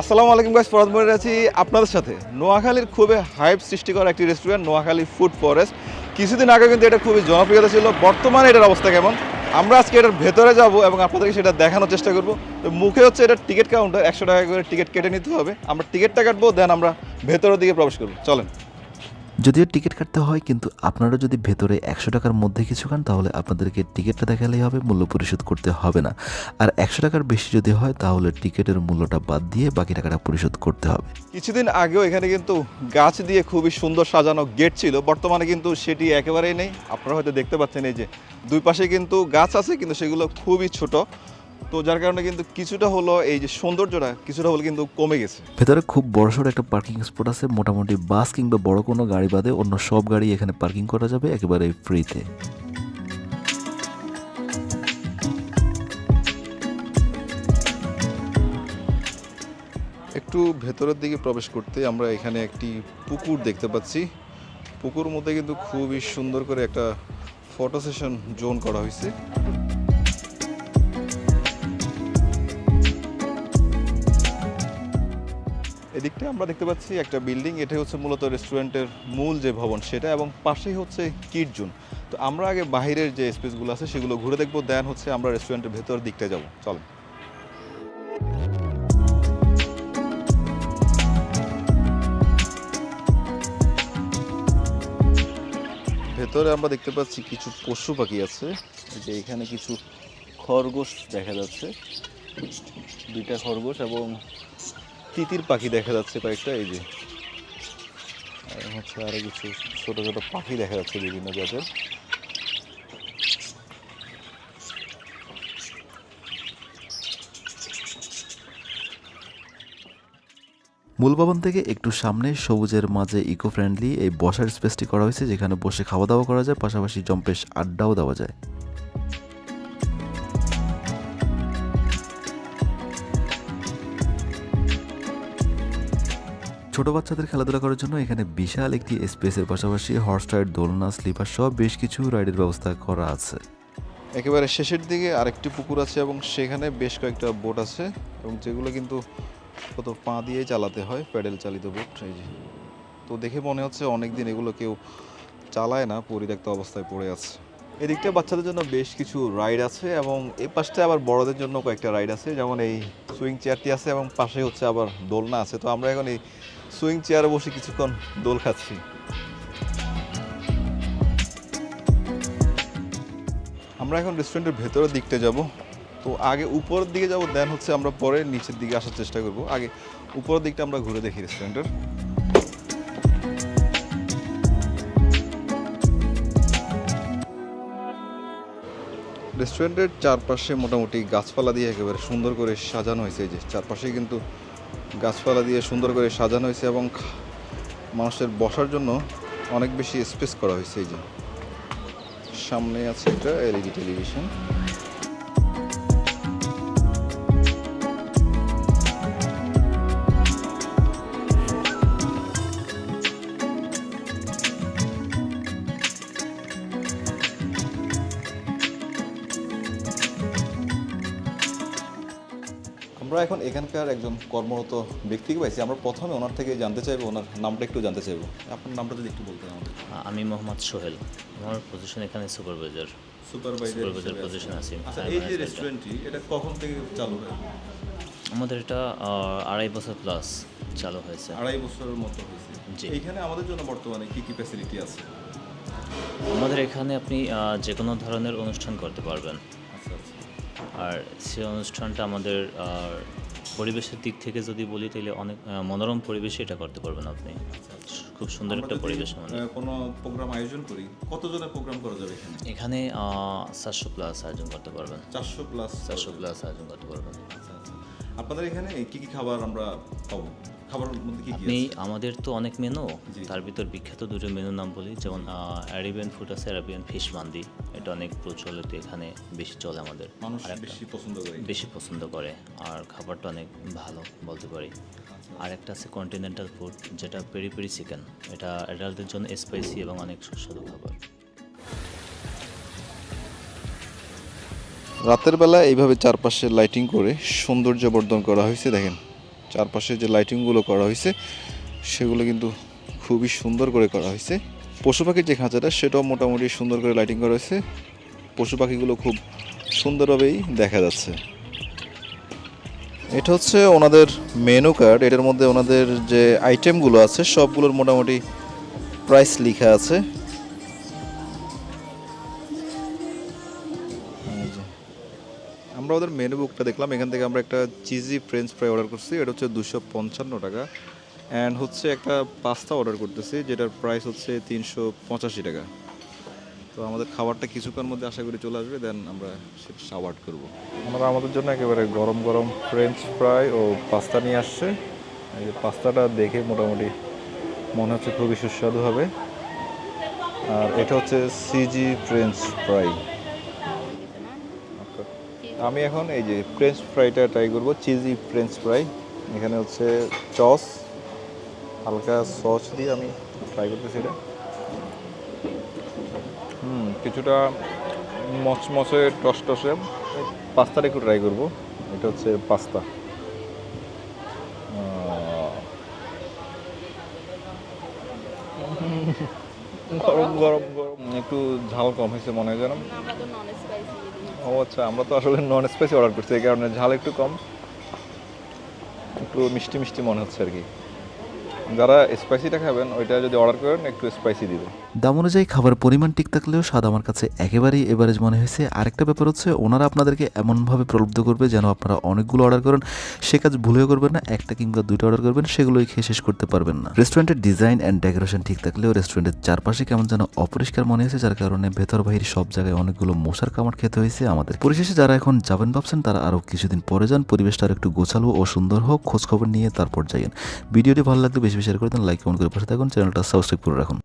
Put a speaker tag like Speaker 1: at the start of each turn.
Speaker 1: আসসালামু আলাইকুম গাইস ফরাদ মনে আছি আপনাদের সাথে। নোয়াখালীর খুবই হাইপ সৃষ্টি করা একটি রেস্টুরেন্ট নোয়াখালী ফুড ফরেস্ট কিছুদিন আগে কিন্তু এটা খুবই জনপ্রিয়তা ছিল। বর্তমানে এটার অবস্থা কেমন? আমরা আজকে এটার ভেতরে যাব এবং আপনাদেরকে সেটা দেখানোর চেষ্টা করব। তো মুখে হচ্ছে এটা টিকিট কাউন্টার একশো টাকা করে টিকিট কেটে নিতে হবে। আমরা টিকিটটা কাটবো দেন আমরা ভেতরের দিকে প্রবেশ করব। চলেন।
Speaker 2: যদিও টিকিট কাটতে হয়, কিন্তু আপনারা যদি ভেতরে একশো টাকার মধ্যে কিছু খান, তাহলে আপনাদেরকে টিকিটটা দেখালেই হবে, মূল্য পরিশোধ করতে হবে না। আর একশো টাকার বেশি যদি হয়, তাহলে টিকিটের মূল্যটা বাদ দিয়ে বাকি টাকাটা পরিশোধ করতে হবে।
Speaker 1: কিছুদিন আগেও এখানে কিন্তু গাছ দিয়ে খুবই সুন্দর সাজানো গেট ছিল, বর্তমানে কিন্তু সেটি একেবারেই নেই। আপনারা হয়তো দেখতে পাচ্ছেন এই যে দুই পাশে কিন্তু গাছ আছে, কিন্তু সেগুলো খুবই ছোট। তো যার কারণে কিন্তু কিছুটা হলো এই যে সৌন্দর্যটা কিছুটা হলো কিন্তু কমে গেছে।
Speaker 2: ভেতরে খুব বড়সড় একটা পার্কিং স্পট আছে মোটামুটি বাস কিংবা বড় কোনো গাড়ি বাদে অন্য সব গাড়ি এখানে পার্কিং করা যাবে একেবারে ফ্রিতে
Speaker 1: একটু ভেতরের দিকে প্রবেশ করতে আমরা এখানে একটি পুকুর দেখতে পাচ্ছি। পুকুর মধ্যে কিন্তু খুবই সুন্দর করে একটা ফটো সেশন জোন করা হয়েছে। এদিকটা আমরা দেখতে পাচ্ছি একটা বিল্ডিং এটা হচ্ছে মূলত রেস্টুরেন্টের মূল যে ভবন সেটা এবং পাশেই হচ্ছে কিট জোন তো আমরা আগে বাইরের যে স্পেসগুলো আছে সেগুলো ঘুরে দেখব দেন হচ্ছে আমরা রেস্টুরেন্টের ভেতর দিকটা যাব। চলো ভেতরে আমরা দেখতে পাচ্ছি কিছু পশু পাখি আছে। যে এখানে কিছু খরগোশ দেখা যাচ্ছে। দুইটা খরগোশ এবং তিতির পাখি দেখা যাচ্ছে কয়েকটা, এই যে। হচ্ছে আরও কিছু ছোট ছোট পাখি দেখা যাচ্ছে বিভিন্ন জাতের।
Speaker 2: মূল ভবন থেকে একটু সামনে সবুজের মাঝে ইকো ফ্রেন্ডলি এই বসার স্পেসটি করা হয়েছে, যেখানে বসে খাওয়া দাওয়া করা যায়, পাশাপাশি জম্পেশ আড্ডাও দেওয়া যায়। ছোট বাচ্চাদের খেলাধুলা করার জন্য এখানে বিশাল একটি স্পেসের পাশাপাশি হর্স রাইড দোলনা স্লিপার সহ বেশ কিছু রাইডের ব্যবস্থা করা আছে।
Speaker 1: একেবারে শেষের দিকে আরেকটি পুকুর আছে এবং সেখানে বেশ কয়েকটা বোট আছে এবং যেগুলো কিন্তু কত পা দিয়ে চালাতে হয় প্যাডেল চালিত বোট এই যে। তো দেখে মনে হচ্ছে অনেক দিন এগুলো কেউ চালায় না, পরিত্যক্ত অবস্থায় পড়ে আছে। এদিকটা বাচ্চাদের জন্য বেশ কিছু রাইড আছে এবং এই পাশটা আবার বড়দের জন্য কয়েকটা রাইড আছে। যেমন এই সুইং চেয়ারটি আছে এবং পাশে হচ্ছে আবার দোলনা আছে। তো আমরা এখন এই সুইং চেয়ারে বসে কিছুক্ষণ দোল খাচ্ছি। আমরা এখন রেস্টুরেন্টের ভেতরের দিকটা যাব। তো আগে উপরের দিকে যাব দেন হচ্ছে আমরা পরে নিচের দিকে আসার চেষ্টা করব। আগে উপরের দিকটা আমরা ঘুরে দেখি রেস্টুরেন্টের রেস্টুরেন্টের চারপাশে মোটামুটি গাছপালা দিয়ে একেবারে সুন্দর করে সাজানো হয়েছে। যে চারপাশে কিন্তু গাছপালা দিয়ে সুন্দর করে সাজানো হয়েছে এবং মানুষের বসার জন্য অনেক বেশি স্পেস করা হয়েছে এই যে। সামনে আছে একটা এলইডি টেলিভিশন আমরা এখন এখানকার একজন কর্মরত ব্যক্তিকে পাইছি। আমরা প্রথমে ওনার থেকে জানতে চাইব ওনার নামটা একটু জানতে চাইব। আপনার নামটা যদি একটু বলতেন আমাদের।
Speaker 3: আমি মোহাম্মদ সোহেল। আমার পজিশন এখানে সুপারভাইজার
Speaker 1: সুপারভাইজার
Speaker 3: position আছি।
Speaker 1: আচ্ছা
Speaker 3: হ্যাঁ,
Speaker 1: এই যে রেস্টুরেন্টটি এটা কখন থেকে চালু হয়?
Speaker 3: আমাদের এটা আড়াই বছর প্লাস চালু হয়েছে।
Speaker 1: আড়াই বছরের মতো হয়েছে।
Speaker 3: জি।
Speaker 1: এইখানে আমাদের জন্য বর্তমানে কি কি ফ্যাসিলিটি আছে?
Speaker 3: আমাদের এখানে আপনি যে কোনো ধরনের অনুষ্ঠান করতে পারবেন। আর সেই অনুষ্ঠানটা আমাদের পরিবেশের দিক থেকে যদি বলি তাহলে অনেক মনোরম পরিবেশে এটা করতে পারবেন আপনি। খুব সুন্দর একটা পরিবেশ আমাদের।
Speaker 1: কোনো প্রোগ্রাম আয়োজন করি কতজনের প্রোগ্রাম করা যাবে এখানে?
Speaker 3: এখানে চারশো প্লাস আয়োজন করতে পারবেন।
Speaker 1: চারশো প্লাস
Speaker 3: চারশো প্লাস আয়োজন করতে পারবেন।
Speaker 1: আচ্ছা আচ্ছা। আপনাদের এখানে কি কি খাবার আমরা পাবো খাবারের মধ্যে কি কি
Speaker 3: আপনি আমাদের তো অনেক মেনু তার ভিতর বিখ্যাত দুটো মেনুর নাম বলি যেমন অ্যারাবিয়ান ফুড আছে অ্যারাবিয়ান ফিশ মান্দি এটা অনেক প্রচলিত এখানে বেশি চলে আমাদের।
Speaker 1: মানুষ বেশি পছন্দ করে
Speaker 3: বেশি পছন্দ করে আর খাবারটা অনেক ভালো বলতে পারি। আর একটা আছে কন্টিনেন্টাল ফুড যেটা পেরি পেরি চিকেন এটা অ্যাডাল্টদের জন্য স্পাইসি এবং অনেক সুস্বাদু খাবার।
Speaker 1: রাতের বেলা এইভাবে চারপাশে লাইটিং করে সৌন্দর্য বর্ধন করা হয়েছে, দেখেন। চারপাশে যে লাইটিংগুলো করা হয়েছে, সেগুলো কিন্তু খুবই সুন্দর করে করা হয়েছে। পশু পাখির যে খাঁচাটা, সেটাও মোটামুটি সুন্দর করে লাইটিং করা হয়েছে। পশু পাখিগুলো খুব সুন্দরভাবেই দেখা যাচ্ছে। এটা হচ্ছে ওনাদের মেনু কার্ড এটার মধ্যে ওনাদের যে আইটেমগুলো আছে, সবগুলোর মোটামুটি প্রাইস লেখা আছে। আমরা ওদের মেনু বুকটা দেখলাম। এখান থেকে আমরা একটা চিজি ফ্রেঞ্চ ফ্রাই অর্ডার করছি। এটা হচ্ছে দুশো পঞ্চান্ন টাকা। অ্যান্ড হচ্ছে একটা পাস্তা অর্ডার করতেছি, যেটার প্রাইস হচ্ছে তিনশো পঁচাশি টাকা। তো আমাদের খাবারটা কিছুক্ষণ মধ্যে আশা করি চলে আসবে দেন আমরা সেটা সাবার্ট করব। আমরা আমাদের জন্য একেবারে গরম গরম ফ্রেঞ্চ ফ্রাই ও পাস্তা নিয়ে আসছে। এই যে পাস্তাটা দেখে মোটামুটি মনে হচ্ছে খুবই সুস্বাদু হবে। আর এটা হচ্ছে সিজি ফ্রেঞ্চ ফ্রাই আমি এখন এই যে ফ্রেঞ্চ ফ্রাইটা ট্রাই করব চিজি ফ্রেঞ্চ ফ্রাই এখানে হচ্ছে চস হালকা সস দিয়ে আমি ট্রাই করতেছি এটা। হুম কিছুটা মচমচে টস টসে পাস্তাটা একটু ট্রাই করব। এটা হচ্ছে পাস্তা। গরম গরম গরম। একটু ঝাল কম হয়েছে মনে হয় যেন। ও আচ্ছা আমরা তো আসলে নন স্পাইসি অর্ডার করছি, এই কারণে ঝাল একটু কম। একটু মিষ্টি মিষ্টি মনে হচ্ছে আর কি। যারা স্পাইসিটা খাবেন, ওইটা যদি অর্ডার করেন, একটু স্পাইসি দিবে।
Speaker 2: দাম অনুযায়ী খাবার পরিমাণ ঠিক থাকলেও স্বাদ আমার কাছে একেবারেই এভারেজ মনে হয়েছে। আরেকটা ব্যাপার হচ্ছে, ওনারা আপনাদেরকে এমনভাবে প্রলুব্ধ করবে যেন আপনারা অনেকগুলো অর্ডার করেন। সে কাজ ভুলেও করবেন না, একটা কিংবা দুইটা অর্ডার করবেন, সেগুলোই খেয়ে শেষ করতে পারবেন না। রেস্টুরেন্টের ডিজাইন অ্যান্ড ডেকোরেশন ঠিক থাকলেও রেস্টুরেন্টের চারপাশে কেমন যেন অপরিষ্কার মনে হয়েছে, যার কারণে ভেতর বাহির সব জায়গায় অনেকগুলো মশার কামড় খেতে হয়েছে আমাদের। পরিশেষে যারা এখন যাবেন ভাবছেন, তারা আরও কিছুদিন পরে যান। পরিবেশটা আর একটু গোছালো ও সুন্দর হোক, খোঁজখবর নিয়ে তারপর যাইয়েন। ভিডিওটি ভালো লাগলে বেশি বেশি শেয়ার করে দেন লাইক কমেন্ট করে পাশে থাকুন চ্যানেলটা সাবস্ক্রাইব করে রাখুন।